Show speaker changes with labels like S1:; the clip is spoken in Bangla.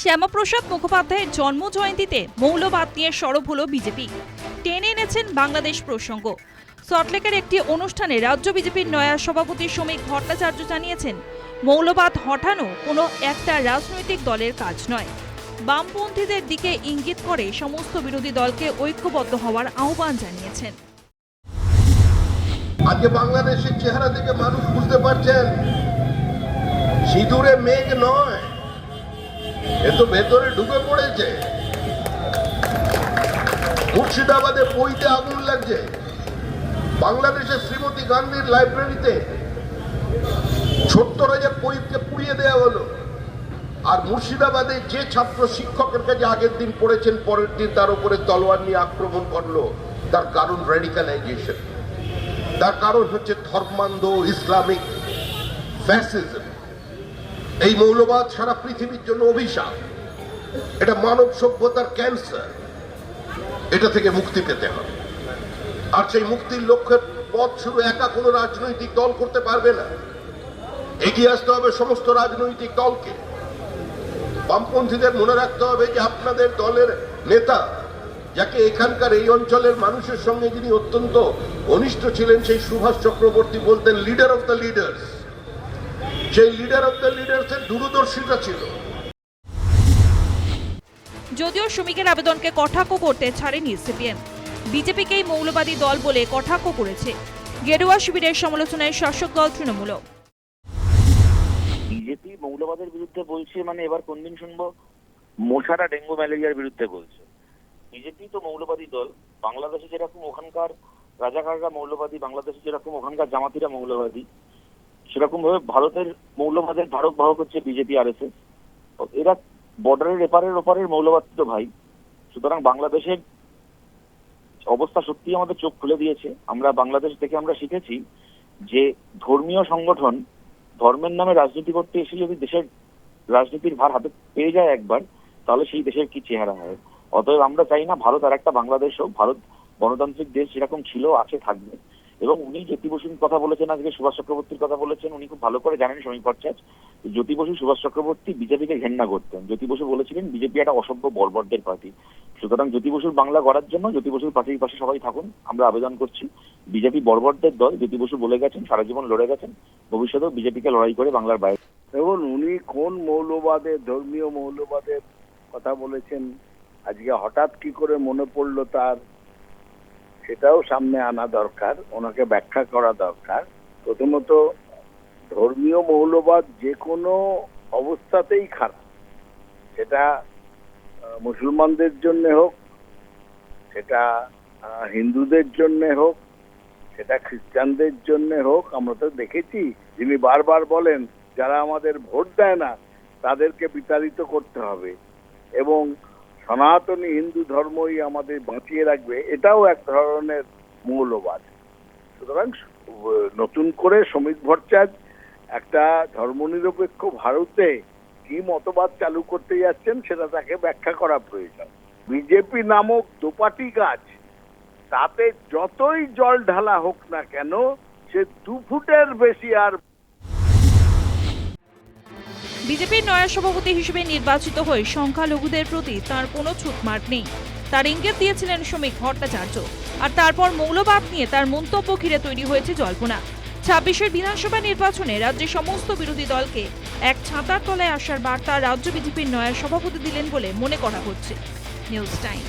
S1: শ্যামাপ্রসাদ মুখোপাধ্যায়ের জন্ম জয়ন্তীতে মৌলবাদ নিয়ে সরব হল বিজেপি। টেনে এনেছেন বাংলাদেশ প্রসঙ্গ। সল্টলেকের একটি অনুষ্ঠানে রাজ্য বিজেপির নয়া সভাপতি শ্রমিক ভট্টাচার্য জানিয়েছেন, মৌলবাদ হটানো কোনো একটা রাজনৈতিক দলের কাজ নয়। বামপন্থীদের দিকে ইঙ্গিত করে সমস্ত বিরোধী দলকে ঐক্যবদ্ধ হওয়ার আহ্বান জানিয়েছেন।
S2: আজকে বাংলাদেশের চেহারা থেকে মানুষ বুঝতে পারছেন, সিঁদুরে মেঘ নয়। এ তো ভেতরে ঢুকে পড়েছে। মুর্শিদাবাদে বইতে আগুন লাগছে। বাংলাদেশের শ্রীমতী গান্ধীর লাইব্রেরিতে ছোট্ট রাজার বইকে পুড়িয়ে দেওয়া হলো। আর মুর্শিদাবাদে যে ছাত্র শিক্ষকের কাছে আগের দিন পড়েছেন, পরের দিন তার উপরে তলোয়ার নিয়ে আক্রমণ করল, তার কারণ রেডিকালাইজেশন তার কারণ হচ্ছে ধর্মান্ধ, ইসলামিক ফ্যাসিজম এই মৌলবাদ সারা পৃথিবীর জন্য অভিশাপ। এটা মানব সভ্যতার ক্যান্সার। এটা থেকে মুক্তি পেতে হবে। আর সেই মুক্তির লক্ষ্যের পথ শুধু একা কোনো রাজনৈতিক দল করতে পারবে না। এগিয়ে আসতে হবে সমস্ত রাজনৈতিক দলকে। বামপন্থীদের মনে রাখতে হবে যে আপনাদের দলের নেতা, যাকে এখানকার এই অঞ্চলের মানুষের সঙ্গে যিনি অত্যন্ত ঘনিষ্ঠ ছিলেন, সেই সুভাষ চক্রবর্তী বলতেন লিডার অফ দ্য লিডার্স সেই লিডার অফ দ্য লিডার্স এর দূরদর্শিতা ছিল।
S1: যদিও শ্রমিকের আবেদনকে কটাক্ষ করতে ছাড়েনি সিপিএম। বিজেপিকেই মৌলবাদী দল বলে কটাক্ষ করেছে। গেরুয়া শিবিরের সমালোচনায় শাসক দল তৃণমূল।
S3: বিজেপি মৌলবাদের বিরুদ্ধে বলছে মানে এবার কোন দিন শুনব? মশারা ডেঙ্গু ম্যালেরিয়ার বিরুদ্ধে বলছে। বিজেপি তো মৌলবাদী দল। বাংলাদেশে যেরকম ওখানকার রাজাকাররা মৌলবাদী বাংলাদেশে যেরকম ওখানকার জামাতিরা মৌলবাদী সেরকম ভাবে ভারতের মৌলবাদের ধারক বাহক হচ্ছে বিজেপি আর এস এরা বর্ডারের এপারের ওপারের মৌলবাদ তো ভাই। সুতরাং বাংলাদেশের অবস্থা সত্যি আমাদের চোখ খুলে দিয়েছে। আমরা বাংলাদেশ থেকে আমরা শিখেছি যে ধর্মীয় সংগঠন ধর্মের নামে রাজনীতি করতে এসে যদি দেশের রাজনীতির ভার হাতে পেয়ে যায় একবার, তাহলে সেই দেশের কি চেহারা হয়? অতএব আমরা চাই না ভারত আর একটা বাংলাদেশ হোক, ভারত গণতান্ত্রিক দেশ যেরকম ছিল, আছে, থাকবে। এবং উনি জ্যোতি বসুর কথা বলেছেন আজকে, সুভাষ চক্রবর্তীর কথা বলেছেন, উনি খুব ভালো করে জানেন শ্রমিক ভট্টাচার্য জ্যোতি বসু, সুভাষ চক্রবর্তী বিজেপিকে ঘেন্না করতেন। জ্যোতি বসু বলেছিলেন, বিজেপি একটা অসভ্য বর্বরদের পার্টি। সুতরাং জ্যোতি বসুর বাংলা গড়ার জন্য জ্যোতি বসুর পার্টির পাশে সবাই থাকুন, আমরা আবেদন করছি। বিজেপি বর্বরদের দল, জ্যোতি বসু বলে গেছেন, সারা জীবন লড়ে গেছেন, ভবিষ্যতেও বিজেপিকে লড়াই করে বাংলার বাইরে।
S4: দেখুন, উনি কোন মৌলবাদের ধর্মীয় মৌলবাদের কথা বলেছেন, আজকে হঠাৎ কি করে মনে পড়ল তার? সেটাও সামনে আনা দরকার, ওনাকে ব্যাখ্যা করা দরকার। প্রথমত, ধর্মীয় মৌলবাদ যে কোনো অবস্থাতেই খারাপ। সেটা মুসলমানদের জন্য হোক, সেটা হিন্দুদের জন্য হোক, সেটা খ্রিস্টানদের জন্য হোক, আমরা তো দেখেছি, যিনি বারবার বলেন, যারা আমাদের ভোট দেয় না, তাদেরকে বিতাড়িত করতে হবে। এবং সনাতনী হিন্দু ধর্মই আমাদের বাঁচিয়ে রাখবে, এটাও এক ধরনের মৌলবাদ। সুতরাং নতুন করে শ্রমিক ভট্টাচার্য একটা ধর্মনিরপেক্ষ ভারতে কি মতবাদ চালু করতে যাচ্ছেন সেটা তাকে ব্যাখ্যা করা প্রয়োজন। বিজেপি নামক দোপাটি গাছ, তাতে যতই জল ঢালা হোক না কেন, সে দু ফুটের বেশি আর
S1: বিজেপির নয়া সভাপতি হিসেবে নির্বাচিত হয়ে সংখ্যালঘুদের প্রতি তার কোনো ছুটমাট নেই। তার ইঙ্গিত দিয়েছিলেন শ্রমিক ভট্টাচার্য। আর তারপর মৌলবাদ নিয়ে তার মন্তব্য ঘিরে তৈরি হয়েছে জল্পনা। ছাব্বিশের বিধানসভা নির্বাচনে রাজ্যের সমস্ত বিরোধী দলকে এক ছাতার তলায় আসার বার্তা রাজ্য বিজেপির নয়া সভাপতি দিলেন বলে মনে করা হচ্ছে। News time.